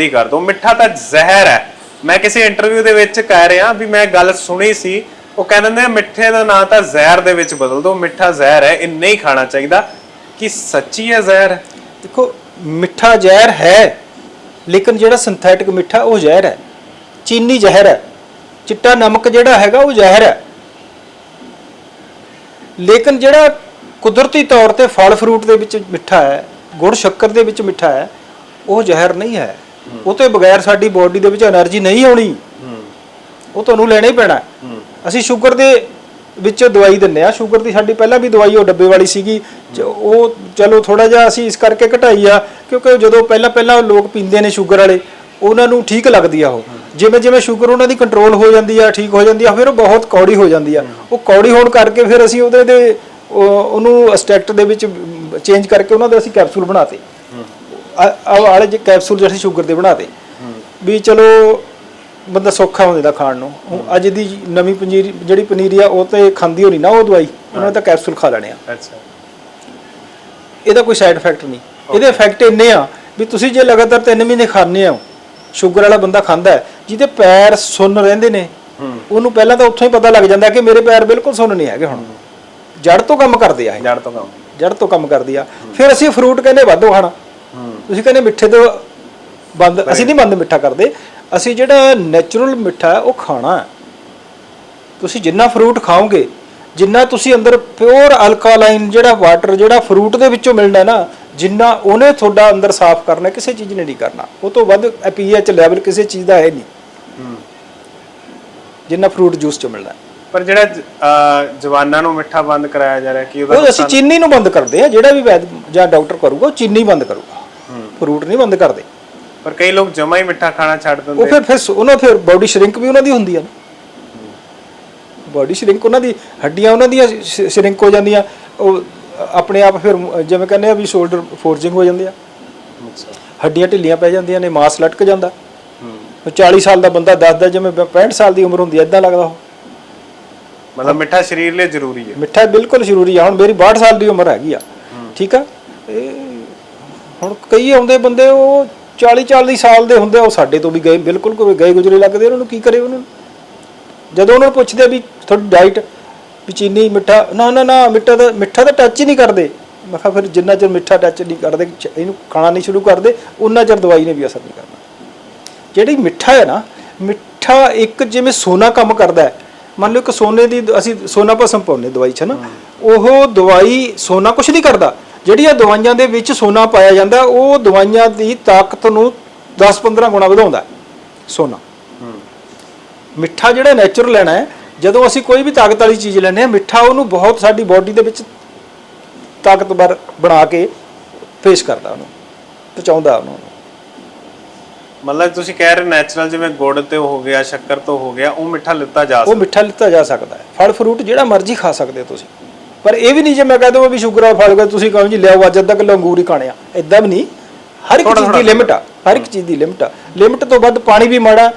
ਬੰਦ ਕਰ ਦਿਓ ਮਿੱਠਾ ਤਾਂ ਜ਼ਹਿਰ ਹੈ। ਮੈਂ ਕਿਸੇ ਇੰਟਰਵਿਊ ਦੇ ਵਿੱਚ ਕਹਿ ਰਿਹਾ ਵੀ ਮੈਂ ਗੱਲ ਸੁਣੀ ਸੀ। ਉਹ ਕਹਿੰਦੇ ਨੇ ਮਿੱਠੇ ਦਾ ਨਾਂ ਤਾਂ ਜ਼ਹਿਰ ਦੇ ਵਿੱਚ ਬਦਲ ਦਿਓ ਮਿੱਠਾ ਜ਼ਹਿਰ ਹੈ ਇਹ ਨਹੀਂ ਖਾਣਾ ਚਾਹੀਦਾ। ਕਿ ਸੱਚੀ ਹੈ ਜ਼ਹਿਰ? ਦੇਖੋ, ਮਿੱਠਾ ਜ਼ਹਿਰ ਹੈ, ਲੇਕਿਨ ਜਿਹੜਾ ਸਿੰਥੈਟਿਕ ਮਿੱਠਾ ਉਹ ਜ਼ਹਿਰ ਹੈ। ਚੀਨੀ ਜ਼ਹਿਰ ਹੈ। ਚਿੱਟਾ ਨਮਕ ਜਿਹੜਾ ਹੈਗਾ ਉਹ ਜ਼ਹਿਰ ਹੈ। ਲੇਕਿਨ ਜਿਹੜਾ ਕੁਦਰਤੀ ਤੌਰ ਤੇ ਫਲ ਫਰੂਟ ਦੇ ਵਿੱਚ ਮਿੱਠਾ ਹੈ, ਗੁੜ ਸ਼ੱਕਰ ਦੇ ਵਿੱਚ ਮਿੱਠਾ ਹੈ, ਉਹ ਜ਼ਹਿਰ ਨਹੀਂ ਹੈ। ਉਹ ਤੋਂ ਬਗੈਰ ਸਾਡੀ ਬਾਡੀ ਦੇ ਵਿੱਚ એનર્ਜੀ ਨਹੀਂ ਆਉਣੀ। ਉਹ ਤੁਹਾਨੂੰ ਲੈਣਾ ਹੀ ਪੈਣਾ। ਅਸੀਂ ਸ਼ੂਗਰ ਦੇ ਵਿੱਚ ਦਵਾਈ ਦਿੰਨੇ ਆ ਸ਼ੂਗਰ ਦੀ ਸਾਡੀ ਪਹਿਲਾਂ ਵੀ ਦਵਾਈ ਉਹ ਡੱਬੇ ਵਾਲੀ ਸੀਗੀ। ਉਹ ਚਲੋ ਥੋੜਾ ਜਿਹਾ ਅਸੀਂ ਇਸ ਕਰਕੇ ਘਟਾਈ ਆ ਕਿਉਂਕਿ ਜਦੋਂ ਪਹਿਲਾਂ ਪਹਿਲਾਂ ਲੋਕ ਪੀਂਦੇ ਨੇ ਸ਼ੂਗਰ ਵਾਲੇ ਉਹਨਾਂ ਨੂੰ ਠੀਕ ਲੱਗਦੀ ਆ ਉਹ। ਜਿਵੇਂ ਜਿਵੇਂ ਸ਼ੂਗਰ ਉਹਨਾਂ ਦੀ ਕੰਟਰੋਲ ਹੋ ਜਾਂਦੀ ਆ ਠੀਕ ਹੋ ਜਾਂਦੀ ਆ ਫਿਰ ਉਹ ਬਹੁਤ ਕੌੜੀ ਹੋ ਜਾਂਦੀ ਆ। ਉਹ ਕੌੜੀ ਹੋਣ ਕਰਕੇ ਫਿਰ ਅਸੀਂ ਉਹਦੇ ਦੇ ਉਹਨੂੰ ਅਸਟੈਕਟ ਦੇ ਵਿੱਚ ਚੇਂਜ ਕਰਕੇ ਉਹਨਾਂ ਦੇ ਅਸੀਂ ਕੈਪਸੂਲ ਬਣਾਤੇ। ਆ ਆ ਵਾਲੇ ਜੇ ਕੈਪਸੂਲ ਜਿਹੜੇ ਸ਼ੂਗਰ ਦੇ ਬਣਾਤੇ। ਵੀ ਚਲੋ ਬੰਦਾ ਸੌਖਾ ਹੋ ਜਾਂਦਾ ਖਾਣ ਨੂੰ। ਅੱਜ ਦੀ ਨਵੀਂ ਪਨੀਰੀ ਜਿਹੜੀ ਪਨੀਰੀ ਆ ਉਹ ਤੇ ਖਾਂਦੀ ਹੋਣੀ ਨਾ ਉਹ ਦਵਾਈ ਉਹਨਾਂ ਨੇ ਤਾਂ ਕੈਪਸੂਲ ਖਾ ਲੈਣੇ ਆ। ਅੱਛਾ। ਇਹਦਾ ਕੋਈ ਸਾਈਡ ਇਫੈਕਟ ਨਹੀਂ। ਇਹਦੇ ਇਫੈਕਟ ਇੰਨੇ ਆ ਵੀ ਤੁਸੀਂ ਜੇ ਲਗਾਤਾਰ 3 ਮਹੀਨੇ ਖਾਂਦੇ ਹੋ ਸ਼ੂਗਰ ਵਾਲਾ ਬੰਦਾ ਖਾਂਦਾ ਜਿਹਦੇ ਪੈਰ ਸੁੰਨ ਰਹਿੰਦੇ ਨੇ ਉਹਨੂੰ ਪਹਿਲਾਂ ਤਾਂ ਉੱਥੋਂ ਹੀ ਪਤਾ ਲੱਗ ਜਾਂਦਾ ਕਿ ਮੇਰੇ ਪੈਰ ਬਿਲਕੁਲ ਸੁੰਨ ਨਹੀਂ ਹੈਗੇ ਹੁਣ। ਜੜ ਤੋਂ ਕੰਮ ਕਰਦੇ ਆ ਇਹ। ਜੜ ਤੋਂ ਕੰਮ। ਜੜ ਤੋਂ ਕੰਮ ਕਰਦੀ ਆ। ਫਿਰ ਅਸੀਂ ਫਰੂਟ ਕਹਿੰਦੇ ਵਾਧੂ ਖਾਣਾ। ਤੁਸੀਂ ਕਹਿੰਦੇ ਮਿੱਠੇ ਤੋਂ ਬੰਦ ਅਸੀਂ ਨਹੀਂ ਬੰਦ ਮਿੱਠਾ ਕਰਦੇ। ਅਸੀਂ ਜਿਹੜਾ ਨੈਚੁਰਲ ਮਿੱਠਾ ਉਹ ਖਾਣਾ ਹੈ। ਤੁਸੀਂ ਜਿੰਨਾ ਫਰੂਟ ਖਾਓਗੇ ਜਿੰਨਾ ਤੁਸੀਂ ਅੰਦਰ ਪਿਓਰ ਅਲਕਾਲਾਈਨ ਜਿਹੜਾ ਵਾਟਰ ਜਿਹੜਾ ਫਰੂਟ ਦੇ ਵਿੱਚੋਂ ਮਿਲਣਾ ਨਾ ਜਿੰਨਾ ਉਹਨੇ ਤੁਹਾਡਾ ਅੰਦਰ ਸਾਫ਼ ਕਰਨਾ ਕਿਸੇ ਚੀਜ਼ ਨੇ ਨਹੀਂ ਕਰਨਾ। ਉਹ ਤੋਂ ਵੱਧ ਪੀਐਚ ਲੈਵਲ ਕਿਸੇ ਚੀਜ਼ ਦਾ ਹੈ ਨਹੀਂ। ਜਿੰਨਾ ਫਰੂਟ ਜੂਸ ਚੋਂ ਮਿਲਣਾ ਹੈ। ਪਰ ਜਿਹੜਾ ਜਵਾਨਾਂ ਨੂੰ ਮਿੱਠਾ ਬੰਦ ਕਰਾਇਆ ਜਾ ਰਿਹਾ ਕਿ ਉਹਦਾ ਉਹ ਅਸੀਂ ਚੀਨੀ ਨੂੰ ਬੰਦ ਕਰਦੇ ਆ ਜਿਹੜਾ ਵੀ ਵੈਦ ਜਾਂ ਡਾਕਟਰ ਕਰੂਗਾ ਉਹ ਚੀਨੀ ਬੰਦ ਕਰੂਗਾ। ਫਰੂਟ ਨਹੀਂ ਬੰਦ ਕਰਦੇ। ਪਰ ਕਈ ਲੋਕ ਜਮਾ ਹੀ ਮਿੱਠਾ ਖਾਣਾ ਛੱਡ ਉਹ ਦਿੰਦੇ ਫਿਰ ਫਿਰ ਸ- ਉਹਨਾਂ ਫਿਰ ਬਾਡੀ ਸ਼ਰਿੰਕ ਵੀ ਉਹਨਾਂ ਦੀ ਹੁੰਦੀ ਆ ਬਾਡੀ ਸ਼ਰਿੰਕ ਉਹਨਾਂ ਦੀ ਹੱਡੀਆਂ ਉਹਨਾਂ ਦੀਆਂ ਸ਼ਰਿੰਕ ਹੋ ਜਾਂਦੀਆਂ। ਉਹ ਆਪਣੇ ਆਪ ਫਿਰ ਜਿਵੇਂ ਕਹਿੰਦੇ ਆ ਵੀ ਸ਼ੋਲਡਰ ਫੋਰਜਿੰਗ ਹੋ ਜਾਂਦੇ ਆ। ਹੱਡੀਆਂ ਢਿੱਲੀਆਂ ਪੈ ਜਾਂਦੀਆਂ ਨੇ ਮਾਸ ਲਟਕ ਜਾਂਦਾ। ਉਹ 40 ਸਾਲ ਦਾ ਬੰਦਾ ਦੱਸਦਾ ਜਿਵੇਂ 65 ਸਾਲ ਦੀ ਉਮਰ ਹੁੰਦੀ ਐ ਇਦਾਂ ਲੱਗਦਾ ਉਹ। ਮਤਲਬ ਮਿੱਠਾ ਸਰੀਰ ਲਈ ਜ਼ਰੂਰੀ ਹੈ। ਮਿੱਠਾ ਬਿਲਕੁਲ ਜ਼ਰੂਰੀ ਆ। ਹੁਣ ਮੇਰੀ 62 ਸਾਲ ਦੀ ਉਮਰ ਹੈਗੀ ਆ। ਠੀਕ ਆ? ਇਹ ਹੁਣ ਕਈ ਆਉਂਦੇ ਬੰਦੇ ਉਹ 40 40 ਸਾਲ ਦੇ ਹੁੰਦੇ ਆ, ਉਹ ਸਾਡੇ ਤੋਂ ਵੀ ਗਏ ਬਿਲਕੁਲ ਕੋਈ ਗਏ ਗੁਜਰੇ ਲੱਗਦੇ ਉਹਨਾਂ ਨੂੰ ਕੀ ਕਰੇ ਉਹਨਾਂ ਨੂੰ? ਜਦੋਂ ਉਹਨਾਂ ਨੂੰ ਪੁੱਛਦੇ ਵੀ ਤੁਹਾਡੀ ਡਾਈਟ ਵੀ ਚੀਨੀ ਮਿੱਠਾ ਨਾ ਨਾ ਨਾ ਮਿੱਠਾ ਤਾਂ ਮਿੱਠਾ ਤਾਂ ਟੱਚ ਹੀ ਨਹੀਂ ਕਰਦੇ। ਮੈਂ ਕਿਹਾ ਫਿਰ ਜਿੰਨਾ ਚਿਰ ਮਿੱਠਾ ਟੱਚ ਨਹੀਂ ਕਰਦੇ ਚ- ਇਹਨੂੰ ਖਾਣਾ ਨਹੀਂ ਸ਼ੁਰੂ ਕਰਦੇ ਉਨਾ ਚਿਰ ਦਵਾਈ ਨੇ ਵੀ ਅਸਰ ਨਹੀਂ ਕਰਨਾ। ਜਿਹੜੀ ਮਿੱਠਾ ਹੈ ਨਾ ਮਿੱਠਾ ਇੱਕ ਜਿਵੇਂ ਸੋਨਾ ਕੰਮ ਕਰਦਾ ਹੈ। ਮੰਨ ਲਓ ਕਿ ਸੋਨੇ ਦੀ ਦ- ਅਸੀਂ ਸੋਨਾ ਭਸਮ ਪਾਉਂਦੇ ਦਵਾਈ 'ਚ ਨਾ ਉਹ ਦਵਾਈ ਸੋਨਾ ਕੁਝ ਨਹੀਂ ਕਰਦਾ। ਜਿਹੜੀਆਂ ਦਵਾਈਆਂ ਦੇ ਵਿੱਚ ਸੋਨਾ ਪਾਇਆ ਜਾਂਦਾ ਉਹ ਦਵਾਈਆਂ ਦੀ ਤਾਕਤ ਨੂੰ 10-15 ਗੁਣਾ ਵਧਾਉਂਦਾ ਸੋਨਾ। ਮਿੱਠਾ ਜਿਹੜਾ ਨੇਚਰਲ ਲੈਣਾ ਹੈ ਜਦੋਂ ਅਸੀਂ ਕੋਈ ਵੀ ਤਾਕਤ ਵਾਲੀ ਚੀਜ਼ ਲੈਂਦੇ ਹਾਂ ਮਿੱਠਾ ਉਹਨੂੰ ਬਹੁਤ ਸਾਡੀ ਬਾਡੀ ਦੇ ਵਿੱਚ ਤਾਕਤਵਰ ਬਣਾ ਕੇ ਪੇਸ਼ ਕਰਦਾ ਉਹਨੂੰ ਪਹੁੰਚਾਉਂਦਾ ਉਹਨੂੰ। ਮਤਲਬ ਤੁਸੀਂ ਕਹਿ ਰਹੇ ਨੈਚੁਰਲ ਜਿਵੇਂ ਗੁੜ ਤੇ ਹੋ ਗਿਆ ਸ਼ੱਕਰ ਤੋਂ ਹੋ ਗਿਆ ਉਹ ਮਿੱਠਾ ਲਿੱਤਾ ਜਾ ਉਹ ਸਕਦਾ। ਮਿੱਠਾ ਲਿੱਤਾ ਜਾ ਸਕਦਾ ਹੈ। ਫਲ ਫਰੂਟ ਜਿਹੜਾ ਮਰਜ਼ੀ ਖਾ ਸਕਦੇ ਹੋ ਤੁਸੀਂ। ਪਰ ਇਹ ਵੀ ਨਹੀਂ ਜੇ ਮੈਂ ਕਹਿ ਦਵਾਂ ਵੀ ਸ਼ੂਗਰ ਵਾਲਾ ਫਲ ਗਾ ਤੁਸੀਂ ਕਹੋ ਜੀ ਲਿਆਓ ਅੱਜ ਅੱਧਾ ਕਿਲੋ ਅੰਗੂਰ ਹੀ ਖਾਣੇ ਆ। ਇਦਾਂ ਵੀ ਨਹੀਂ। ਹਰ ਇੱਕ ਚੀਜ਼ ਦੀ ਲਿਮਟ ਆ ਹਰ ਇੱਕ ਚੀਜ਼ ਦੀ ਲਿਮਟ ਆ। ਲਿਮਟ ਤੋਂ ਵੱਧ ਪਾਣੀ ਵੀ ਮਾੜਾ